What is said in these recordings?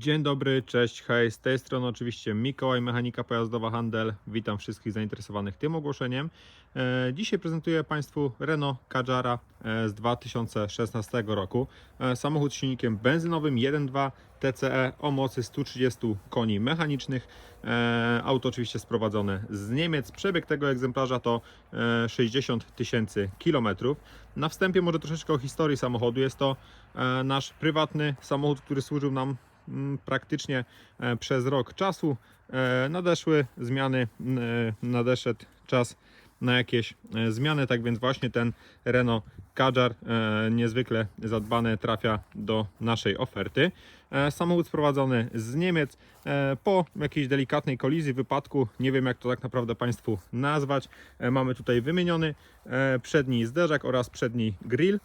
Dzień dobry, cześć, hej, z tej strony oczywiście Mikołaj, Mechanika Pojazdowa Handel. Witam wszystkich zainteresowanych tym ogłoszeniem. E, Dzisiaj prezentuję Państwu Renault Kadżara e, z 2016 roku. E, Samochód z silnikiem benzynowym 1.2 TCE o mocy 130 koni mechanicznych. Auto oczywiście sprowadzone z Niemiec. Przebieg tego egzemplarza to e, 60 tysięcy kilometrów. Na wstępie może troszeczkę o historii samochodu. Jest to nasz prywatny samochód, który służył nam praktycznie e, przez rok czasu. E, Nadeszły zmiany, e, nadeszedł czas na jakieś zmiany, tak więc właśnie ten Renault Kadżar niezwykle zadbany trafia do naszej oferty. Samochód sprowadzony z Niemiec po jakiejś delikatnej kolizji, wypadku, nie wiem jak to tak naprawdę Państwu nazwać. Mamy tutaj wymieniony przedni zderzak oraz przedni grill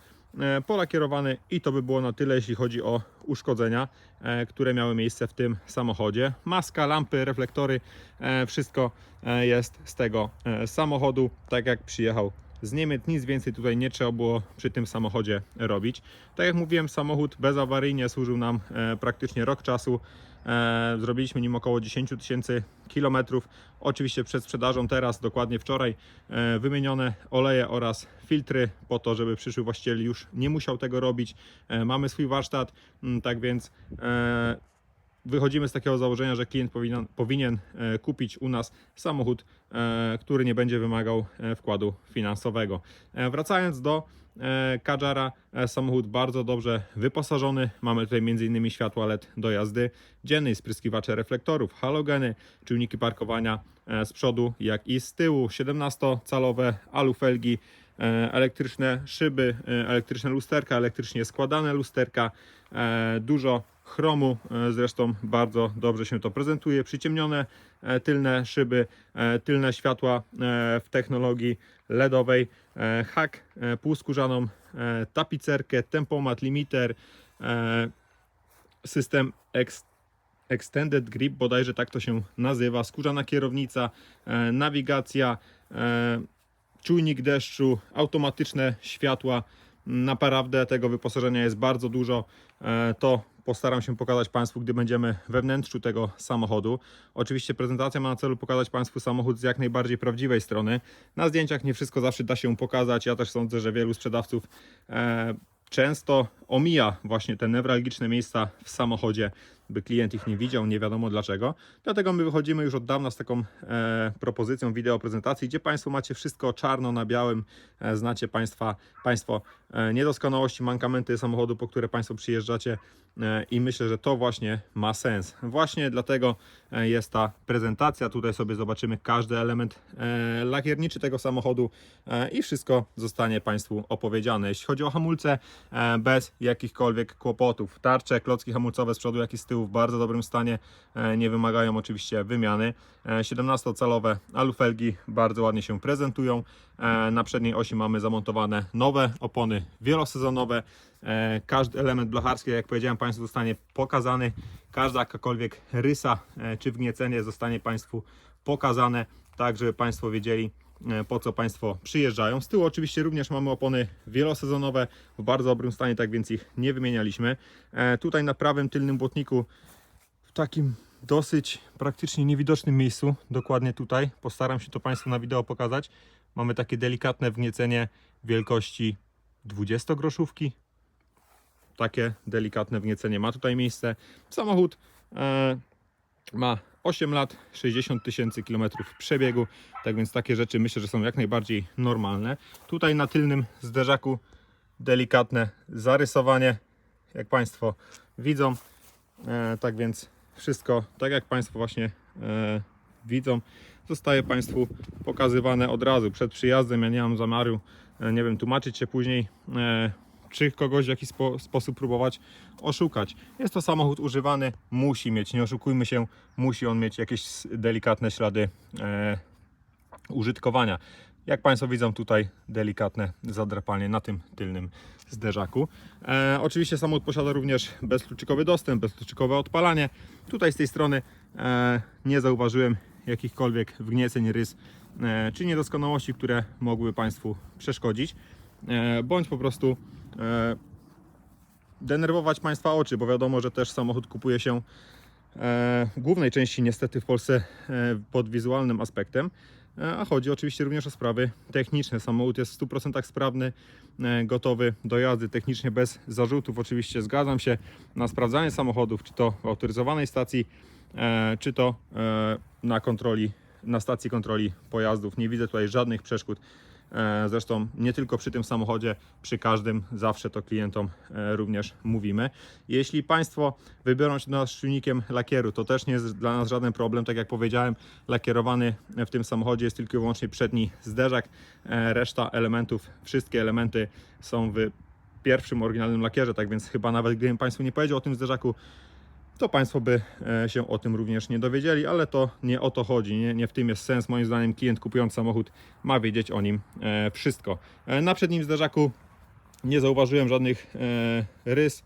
polakierowany i to by było na tyle, jeśli chodzi o uszkodzenia, e, które miały miejsce w tym samochodzie. Maska, lampy, reflektory, e, wszystko e, jest z tego e, samochodu, tak jak przyjechał z Niemiec. Nic więcej tutaj nie trzeba było przy tym samochodzie robić. Tak jak mówiłem, samochód bezawaryjnie służył nam e, praktycznie rok czasu. E, Zrobiliśmy nim około 10 tysięcy kilometrów. Oczywiście przed sprzedażą teraz, dokładnie wczoraj, e, wymienione oleje oraz filtry po to, żeby przyszły właściciel już nie musiał tego robić. E, Mamy swój warsztat, mm, tak więc wychodzimy z takiego założenia, że klient powinien, powinien kupić u nas samochód, który nie będzie wymagał wkładu finansowego. Wracając do Kadżara, e, samochód bardzo dobrze wyposażony. Mamy tutaj m.in. światła LED do jazdy, dzienny spryskiwacze reflektorów, halogeny, czujniki parkowania e, z przodu jak i z tyłu, 17-calowe alufelgi, e, elektryczne szyby, e, elektryczne lusterka, elektrycznie składane lusterka, e, dużo chromu, e, zresztą bardzo dobrze się to prezentuje, przyciemnione e, tylne szyby, e, tylne światła e, w technologii LEDowej, e, hak, e, półskórzaną e, tapicerkę, tempomat, limiter, system Extended Grip, bodajże tak to się nazywa, skórzana kierownica, nawigacja, czujnik deszczu, automatyczne światła. Naprawdę tego wyposażenia jest bardzo dużo. To postaram się pokazać Państwu, gdy będziemy we wnętrzu tego samochodu. Oczywiście prezentacja ma na celu pokazać Państwu samochód z jak najbardziej prawdziwej strony. Na zdjęciach nie wszystko zawsze da się pokazać. Ja też sądzę, że wielu sprzedawców e, często omija właśnie te newralgiczne miejsca w samochodzie, by klient ich nie widział, nie wiadomo dlaczego. Dlatego my wychodzimy już od dawna z taką e, propozycją wideo prezentacji, gdzie Państwo macie wszystko czarno na białym, e, znacie państwa, Państwo e, niedoskonałości, mankamenty samochodu, po które Państwo przyjeżdżacie e, i myślę, że to właśnie ma sens. Właśnie dlatego e, jest ta prezentacja. Tutaj sobie zobaczymy każdy element e, lakierniczy tego samochodu e, i wszystko zostanie Państwu opowiedziane. Jeśli chodzi o hamulce, e, bez jakichkolwiek kłopotów. Tarcze, klocki hamulcowe z przodu, jak i z tyłu w bardzo dobrym stanie, e, nie wymagają oczywiście wymiany. E, 17-calowe alufelgi bardzo ładnie się prezentują. E, Na przedniej osi mamy zamontowane nowe opony wielosezonowe. E, Każdy element blacharski, jak powiedziałem Państwu, zostanie pokazany. Każda jakakolwiek rysa e, czy wgniecenie zostanie Państwu pokazane, tak żeby Państwo wiedzieli, e, po co Państwo przyjeżdżają. Z tyłu oczywiście również mamy opony wielosezonowe w bardzo dobrym stanie, tak więc ich nie wymienialiśmy. E, Tutaj na prawym tylnym błotniku w takim dosyć praktycznie niewidocznym miejscu, dokładnie tutaj, postaram się to Państwu na wideo pokazać, mamy takie delikatne wgniecenie wielkości 20 groszówki. Takie delikatne wgniecenie ma tutaj miejsce. Samochód e, ma 8 lat, 60 tysięcy kilometrów przebiegu, tak więc takie rzeczy myślę, że są jak najbardziej normalne. Tutaj na tylnym zderzaku delikatne zarysowanie, jak Państwo widzą. E, tak więc wszystko, tak jak Państwo właśnie e, widzą, zostaje Państwu pokazywane od razu przed przyjazdem. Ja nie mam zamiaru, e, nie wiem, tłumaczyć się później, e, czy kogoś w jakiś spo, sposób próbować oszukać. Jest to samochód używany, musi mieć, nie oszukujmy się, musi on mieć jakieś delikatne ślady e, użytkowania. Jak Państwo widzą tutaj delikatne zadrapanie na tym tylnym zderzaku. E, oczywiście samochód posiada również bezkluczykowy dostęp, bezkluczykowe odpalanie. Tutaj z tej strony e, nie zauważyłem jakichkolwiek wgnieceń, rys e, czy niedoskonałości, które mogłyby Państwu przeszkodzić. E, bądź po prostu denerwować Państwa oczy, bo wiadomo, że też samochód kupuje się e, głównej części niestety w Polsce e, pod wizualnym aspektem, e, a chodzi oczywiście również o sprawy techniczne. Samochód jest w 100% sprawny, e, gotowy do jazdy technicznie bez zarzutów. Oczywiście zgadzam się na sprawdzanie samochodów, czy to w autoryzowanej stacji, e, czy to e, na kontroli, na stacji kontroli pojazdów. Nie widzę tutaj żadnych przeszkód. E, Zresztą nie tylko przy tym samochodzie, przy każdym zawsze to klientom e, również mówimy. Jeśli Państwo wybiorą się do nas z czujnikiem lakieru, to też nie jest dla nas żaden problem. Tak jak powiedziałem, lakierowany w tym samochodzie jest tylko i wyłącznie przedni zderzak. E, Reszta elementów, wszystkie elementy są w pierwszym oryginalnym lakierze, tak więc chyba nawet gdybym Państwu nie powiedział o tym zderzaku, to Państwo by e, się o tym również nie dowiedzieli, ale to nie o to chodzi, nie, nie w tym jest sens. Moim zdaniem klient kupując samochód ma wiedzieć o nim e, wszystko. E, Na przednim zderzaku nie zauważyłem żadnych rys.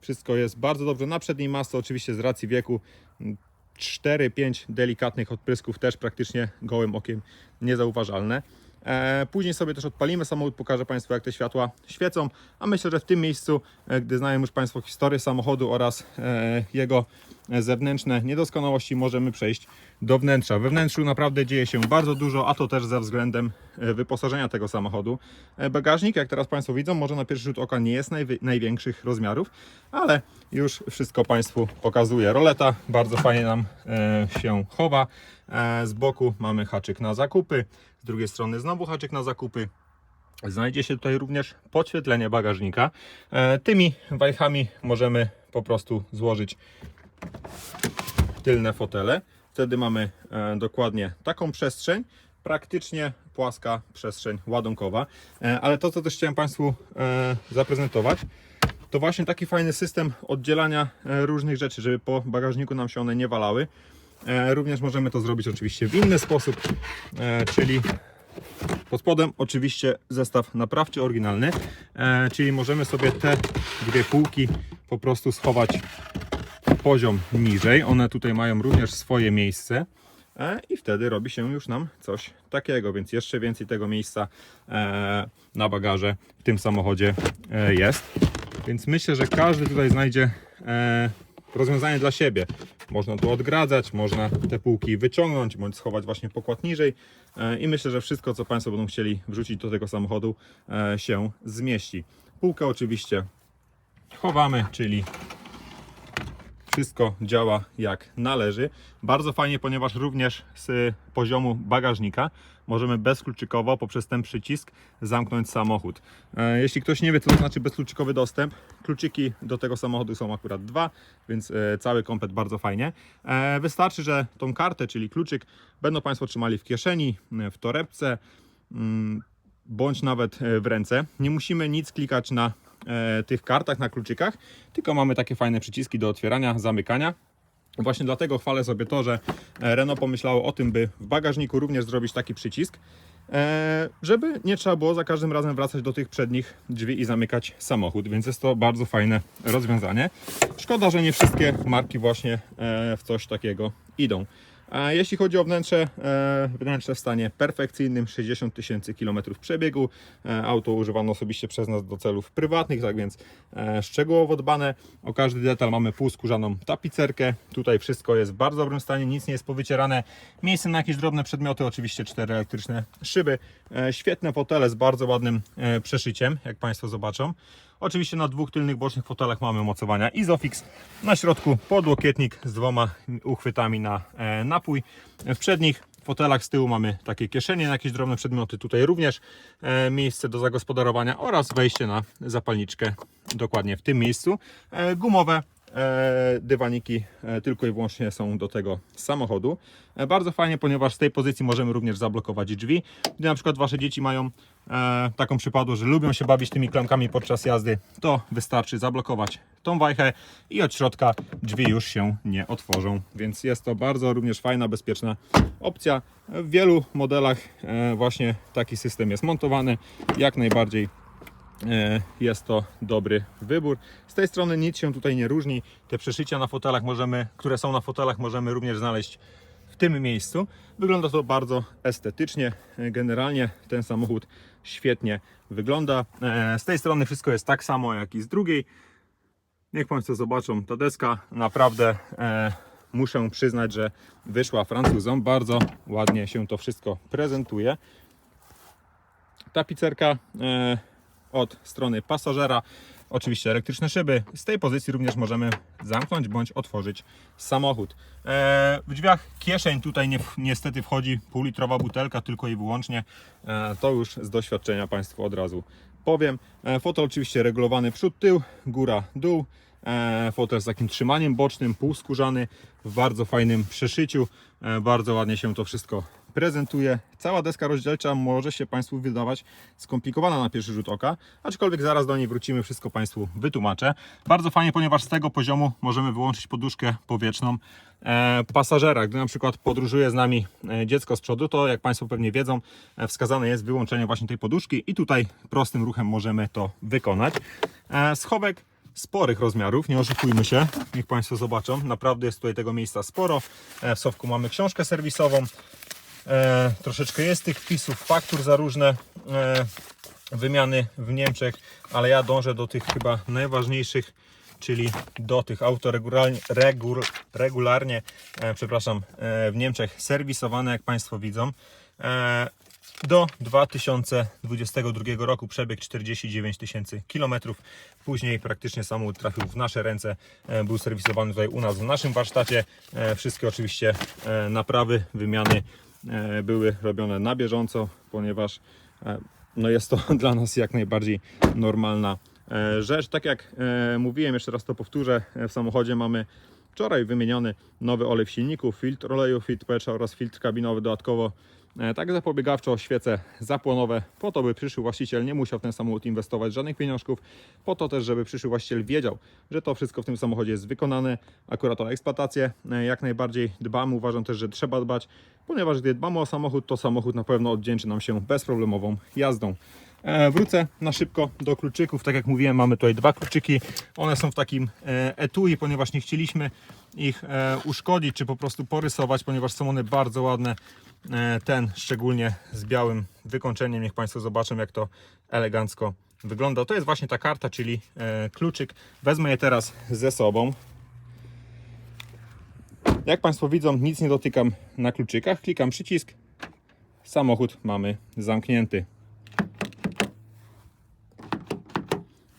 Wszystko jest bardzo dobrze. Na przedniej masce oczywiście z racji wieku 4-5 delikatnych odprysków też praktycznie gołym okiem niezauważalne. E, Później sobie też odpalimy samochód, pokażę Państwu jak te światła świecą, a myślę, że w tym miejscu, e, gdy znają już Państwo historię samochodu oraz e, jego zewnętrzne niedoskonałości, możemy przejść do wnętrza. We wnętrzu naprawdę dzieje się bardzo dużo, a to też ze względem wyposażenia tego samochodu. Bagażnik, jak teraz Państwo widzą, może na pierwszy rzut oka nie jest największych rozmiarów, ale już wszystko Państwu pokazuje. Roleta bardzo fajnie nam się chowa. Z boku mamy haczyk na zakupy, z drugiej strony znowu haczyk na zakupy. Znajdzie się tutaj również podświetlenie bagażnika. E, Tymi wajchami możemy po prostu złożyć tylne fotele. Wtedy mamy e, dokładnie taką przestrzeń, praktycznie płaska przestrzeń ładunkowa. E, ale to, co też chciałem Państwu zaprezentować, to właśnie taki fajny system oddzielania różnych rzeczy, żeby po bagażniku nam się one nie walały. E, również możemy to zrobić oczywiście w inny sposób, e, czyli pod spodem oczywiście zestaw naprawczy oryginalny, e, czyli możemy sobie te dwie półki po prostu schować poziom niżej. One tutaj mają również swoje miejsce. I wtedy robi się już nam coś takiego, więc jeszcze więcej tego miejsca na bagaże w tym samochodzie jest. Więc myślę, że każdy tutaj znajdzie rozwiązanie dla siebie. Można tu odgradzać, można te półki wyciągnąć bądź schować właśnie pokład niżej. E, I myślę, że wszystko, co Państwo będą chcieli wrzucić do tego samochodu, e, się zmieści. Półkę oczywiście chowamy, czyli wszystko działa jak należy. Bardzo fajnie, ponieważ również z poziomu bagażnika możemy bezkluczykowo poprzez ten przycisk zamknąć samochód. E, Jeśli ktoś nie wie, co to znaczy bezkluczykowy dostęp, kluczyki do tego samochodu są akurat dwa, więc e, cały komplet bardzo fajnie. E, Wystarczy, że tą kartę, czyli kluczyk, będą Państwo trzymali w kieszeni, w torebce, mm, bądź nawet w ręce. Nie musimy nic klikać na tych kartach, na kluczykach, tylko mamy takie fajne przyciski do otwierania, zamykania. Właśnie dlatego chwalę sobie to, że e, Renault pomyślało o tym, by w bagażniku również zrobić taki przycisk, e, żeby nie trzeba było za każdym razem wracać do tych przednich drzwi i zamykać samochód, więc jest to bardzo fajne rozwiązanie. Szkoda, że nie wszystkie marki właśnie e, w coś takiego idą. A jeśli chodzi o wnętrze, e, wnętrze w stanie perfekcyjnym, 60 tysięcy kilometrów przebiegu. E, Auto używano osobiście przez nas do celów prywatnych, tak więc e, szczegółowo dbane. O każdy detal mamy półskórzaną tapicerkę. Tutaj wszystko jest w bardzo dobrym stanie, nic nie jest powycierane. Miejsce na jakieś drobne przedmioty, oczywiście cztery elektryczne szyby. Świetne fotele z bardzo ładnym przeszyciem, jak Państwo zobaczą. Oczywiście na dwóch tylnych bocznych fotelach mamy mocowania Isofix. Na środku podłokietnik z dwoma uchwytami na e, napój. W przednich fotelach z tyłu mamy takie kieszenie na jakieś drobne przedmioty. Tutaj również e, miejsce do zagospodarowania oraz wejście na zapalniczkę dokładnie w tym miejscu. E, gumowe dywaniki e, tylko i wyłącznie są do tego samochodu. E, Bardzo fajnie, ponieważ z tej pozycji możemy również zablokować drzwi. Gdy na przykład Wasze dzieci mają e, taką przypadłość, że lubią się bawić tymi klamkami podczas jazdy, to wystarczy zablokować tą wajchę i od środka drzwi już się nie otworzą. Więc jest to bardzo również fajna, bezpieczna opcja. W wielu modelach e, właśnie taki system jest montowany. Jak najbardziej E, jest to dobry wybór. Z tej strony nic się tutaj nie różni. Te przeszycia na fotelach możemy, które są na fotelach, możemy również znaleźć w tym miejscu. Wygląda to bardzo estetycznie. E, Generalnie ten samochód świetnie wygląda. E, Z tej strony wszystko jest tak samo jak i z drugiej. Niech Państwo zobaczą, ta deska naprawdę e, muszę przyznać, że wyszła Francuzom. Bardzo ładnie się to wszystko prezentuje. Tapicerka e, od strony pasażera. Oczywiście elektryczne szyby. Z tej pozycji również możemy zamknąć bądź otworzyć samochód. E, w drzwiach kieszeń tutaj nie, niestety wchodzi półlitrowa butelka tylko i wyłącznie. E, to już z doświadczenia Państwu od razu powiem. E, fotel oczywiście regulowany przód, tył, góra, dół. Fotel z takim trzymaniem bocznym, półskórzany, w bardzo fajnym przeszyciu. Bardzo ładnie się to wszystko prezentuje. Cała deska rozdzielcza może się Państwu wydawać skomplikowana na pierwszy rzut oka, aczkolwiek zaraz do niej wrócimy, wszystko Państwu wytłumaczę. Bardzo fajnie, ponieważ z tego poziomu możemy wyłączyć poduszkę powietrzną e, pasażera. Gdy na przykład podróżuje z nami e, dziecko z przodu, to jak Państwo pewnie wiedzą, e, wskazane jest wyłączenie właśnie tej poduszki i tutaj prostym ruchem możemy to wykonać. Schowek sporych rozmiarów, nie oszukujmy się, niech Państwo zobaczą, naprawdę jest tutaj tego miejsca sporo. W schowku mamy książkę serwisową, e, troszeczkę jest tych wpisów, faktur za różne e, wymiany w Niemczech, ale ja dążę do tych chyba najważniejszych, czyli do tych autoregularnie regul, regularnie, e, przepraszam, e, w Niemczech serwisowane, jak Państwo widzą. E, do 2022 roku przebieg 49 tysięcy kilometrów. Później praktycznie samochód trafił w nasze ręce, e, był serwisowany tutaj u nas w naszym warsztacie. E, Wszystkie oczywiście e, naprawy, wymiany były robione na bieżąco, ponieważ e, no jest to dla nas jak najbardziej normalna e, rzecz. Tak jak e, mówiłem, jeszcze raz to powtórzę, e, w samochodzie mamy wczoraj wymieniony nowy olej w silniku, filtr oleju, filtr powietrza oraz filtr kabinowy dodatkowo. E, Tak zapobiegawczo świece zapłonowe, po to by przyszły właściciel nie musiał w ten samochód inwestować żadnych pieniążków, po to też, żeby przyszły właściciel wiedział, że to wszystko w tym samochodzie jest wykonane. Akurat o eksploatację e, jak najbardziej dbamy, uważam też, że trzeba dbać, ponieważ gdy dbamy o samochód, to samochód na pewno odwdzięczy nam się bezproblemową jazdą. E, Wrócę na szybko do kluczyków. Tak jak mówiłem, mamy tutaj dwa kluczyki. One są w takim e, etui, ponieważ nie chcieliśmy ich e, uszkodzić czy po prostu porysować, ponieważ są one bardzo ładne. Ten szczególnie z białym wykończeniem. Niech Państwo zobaczą, jak to elegancko wygląda. To jest właśnie ta karta, czyli kluczyk. Wezmę je teraz ze sobą. Jak Państwo widzą, nic nie dotykam na kluczykach. Klikam przycisk. Samochód mamy zamknięty.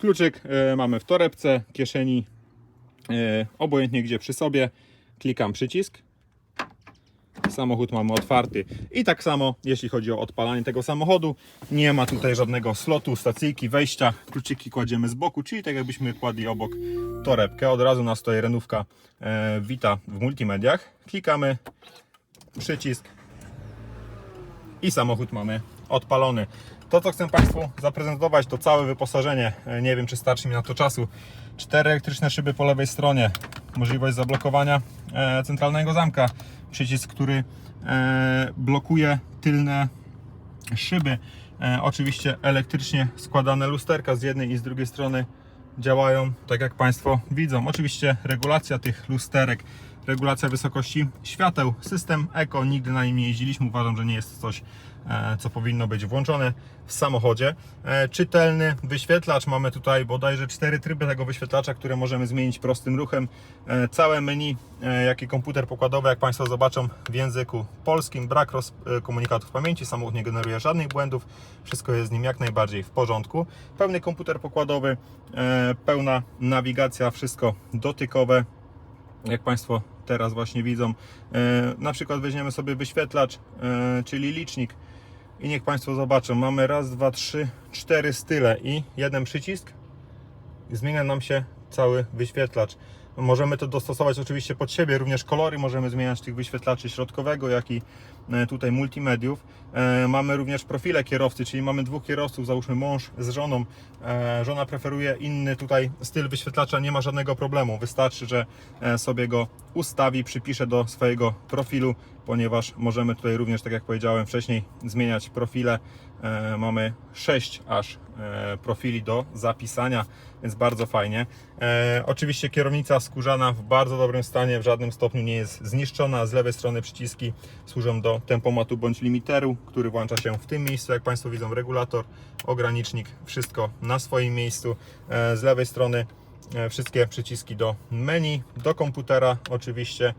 Kluczyk e, mamy w torebce, kieszeni, e, obojętnie gdzie przy sobie. Klikam przycisk. Samochód mamy otwarty. I tak samo, jeśli chodzi o odpalanie tego samochodu, nie ma tutaj żadnego slotu, stacyjki, wejścia. Kluczyki kładziemy z boku, czyli tak jakbyśmy kładli obok torebkę. Od razu nas tutaj renówka e, wita w multimediach. Klikamy przycisk i samochód mamy odpalony. To, co chcę Państwu zaprezentować, to całe wyposażenie. E, Nie wiem, czy starczy mi na to czasu. Cztery elektryczne szyby po lewej stronie, możliwość zablokowania e, centralnego zamka, przycisk, który e, blokuje tylne szyby. Oczywiście elektrycznie składane lusterka z jednej i z drugiej strony działają tak jak Państwo widzą. Oczywiście regulacja tych lusterek, regulacja wysokości świateł, system Eco, nigdy na nim nie jeździliśmy, uważam, że nie jest coś, e, co powinno być włączone w samochodzie. E, Czytelny wyświetlacz, mamy tutaj bodajże cztery tryby tego wyświetlacza, które możemy zmienić prostym ruchem. E, Całe menu, jak i komputer pokładowy, jak Państwo zobaczą w języku polskim, brak komunikatów pamięci, samochód nie generuje żadnych błędów, wszystko jest z nim jak najbardziej w porządku. Pełny komputer pokładowy, pełna nawigacja, wszystko dotykowe, jak Państwo teraz właśnie widzą. E, Na przykład weźmiemy sobie wyświetlacz, e, czyli licznik i niech Państwo zobaczą, mamy raz, dwa, trzy, cztery style i jeden przycisk zmienia nam się cały wyświetlacz. Możemy to dostosować oczywiście pod siebie, również kolory możemy zmieniać tych wyświetlaczy środkowego, jak i e, tutaj multimediów. E, Mamy również profile kierowcy, czyli mamy dwóch kierowców, załóżmy mąż z żoną. E, Żona preferuje inny tutaj styl wyświetlacza, nie ma żadnego problemu. Wystarczy, że sobie go ustawi, przypisze do swojego profilu, ponieważ możemy tutaj również, tak jak powiedziałem wcześniej, zmieniać profile. E, Mamy 6 aż e, profili do zapisania, więc bardzo fajnie. E, Oczywiście kierownica skórzana w bardzo dobrym stanie, w żadnym stopniu nie jest zniszczona. Z lewej strony przyciski służą do tempomatu bądź limiteru, który włącza się w tym miejscu. Jak Państwo widzą, regulator, ogranicznik, wszystko na swoim miejscu. Z lewej strony wszystkie przyciski do menu, do komputera oczywiście.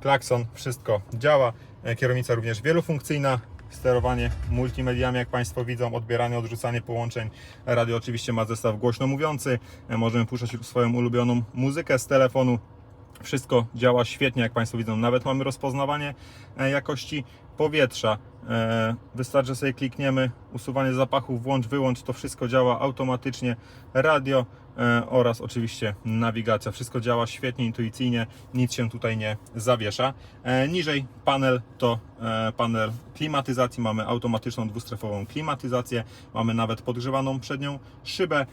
Klakson, wszystko działa. E, Kierownica również wielofunkcyjna. Sterowanie multimediami, jak Państwo widzą, odbieranie, odrzucanie połączeń. Radio oczywiście ma zestaw głośno mówiący. E, Możemy puszczać swoją ulubioną muzykę z telefonu. Wszystko działa świetnie, jak Państwo widzą. Nawet mamy rozpoznawanie e, jakości powietrza. E, Wystarczy, że sobie klikniemy usuwanie zapachów, włącz, wyłącz. To wszystko działa automatycznie. Radio e, oraz oczywiście nawigacja. Wszystko działa świetnie, intuicyjnie. Nic się tutaj nie zawiesza. E, Niżej panel to panel klimatyzacji. Mamy automatyczną dwustrefową klimatyzację. Mamy nawet podgrzewaną przednią szybę.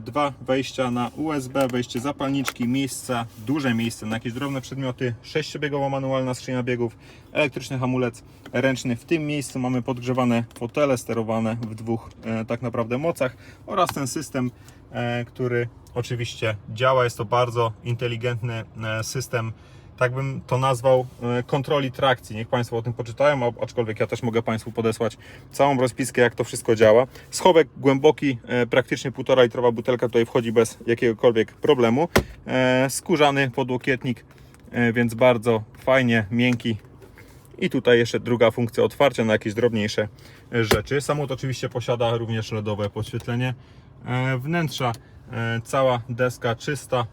Dwa wejścia na USB, wejście zapalniczki, miejsca, duże miejsce na jakieś drobne przedmioty. Sześciobiegowa manualna skrzynia biegów, elektryczny hamulec ręczny. W tym miejscu mamy podgrzewane fotele sterowane w dwóch e, tak naprawdę mocach oraz ten system, e, który oczywiście działa. Jest to bardzo inteligentny e, system tak bym to nazwał, kontroli trakcji. Niech Państwo o tym poczytają, aczkolwiek ja też mogę Państwu podesłać całą rozpiskę, jak to wszystko działa. Schowek głęboki, praktycznie półtora litrowa butelka tutaj wchodzi bez jakiegokolwiek problemu. Skórzany podłokietnik, więc bardzo fajnie, miękki. I tutaj jeszcze druga funkcja otwarcia na jakieś drobniejsze rzeczy. Samochód oczywiście posiada również LEDowe podświetlenie e, wnętrza. E, Cała deska czysta,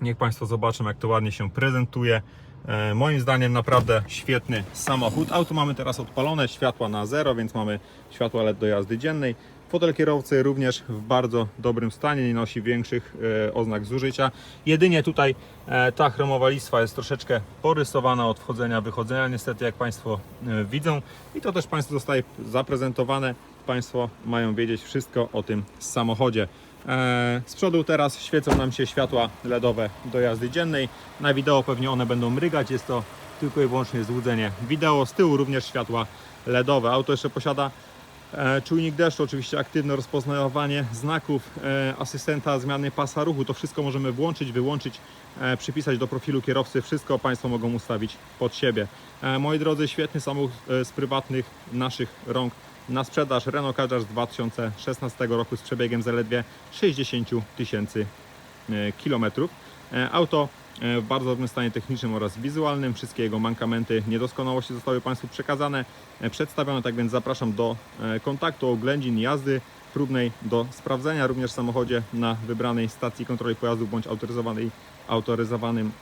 Niech Państwo zobaczą, jak to ładnie się prezentuje. E, moim zdaniem naprawdę świetny samochód. Auto mamy teraz odpalone, światła na zero, więc mamy światła LED do jazdy dziennej. Fotel kierowcy również w bardzo dobrym stanie, nie nosi większych e, oznak zużycia. Jedynie tutaj e, ta chromowa listwa jest troszeczkę porysowana od wchodzenia, wychodzenia, niestety jak Państwo e, widzą. I to też Państwu zostaje zaprezentowane. Państwo mają wiedzieć wszystko o tym samochodzie. Z przodu teraz świecą nam się światła LEDowe do jazdy dziennej. Na wideo pewnie one będą mrygać, jest to tylko i wyłącznie złudzenie wideo. Z tyłu również światła LEDowe. Auto jeszcze posiada czujnik deszczu, oczywiście aktywne rozpoznawanie znaków, e, asystenta zmiany pasa ruchu. To wszystko możemy włączyć, wyłączyć, e, przypisać do profilu kierowcy. Wszystko Państwo mogą ustawić pod siebie. E, Moi drodzy, świetny samochód e, z prywatnych naszych rąk na sprzedaż Renault Kadjar z 2016 roku z przebiegiem zaledwie 60 tysięcy e, kilometrów. E, Auto e, w bardzo dobrym stanie technicznym oraz wizualnym. Wszystkie jego mankamenty, niedoskonałości zostały Państwu przekazane, e, przedstawione, tak więc zapraszam do e, kontaktu, oględzin jazdy próbnej, do sprawdzenia również w samochodzie na wybranej stacji kontroli pojazdów bądź autoryzowanej, autoryzowanym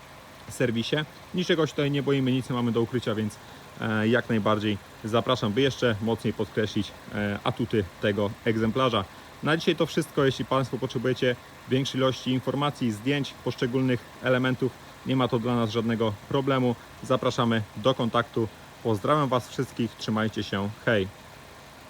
serwisie. Niczego się tutaj nie boimy, nic nie mamy do ukrycia, więc e, jak najbardziej zapraszam, by jeszcze mocniej podkreślić e, atuty tego egzemplarza. Na dzisiaj to wszystko. Jeśli Państwo potrzebujecie większej ilości informacji, zdjęć poszczególnych elementów, nie ma to dla nas żadnego problemu. Zapraszamy do kontaktu. Pozdrawiam Was wszystkich, trzymajcie się, hej!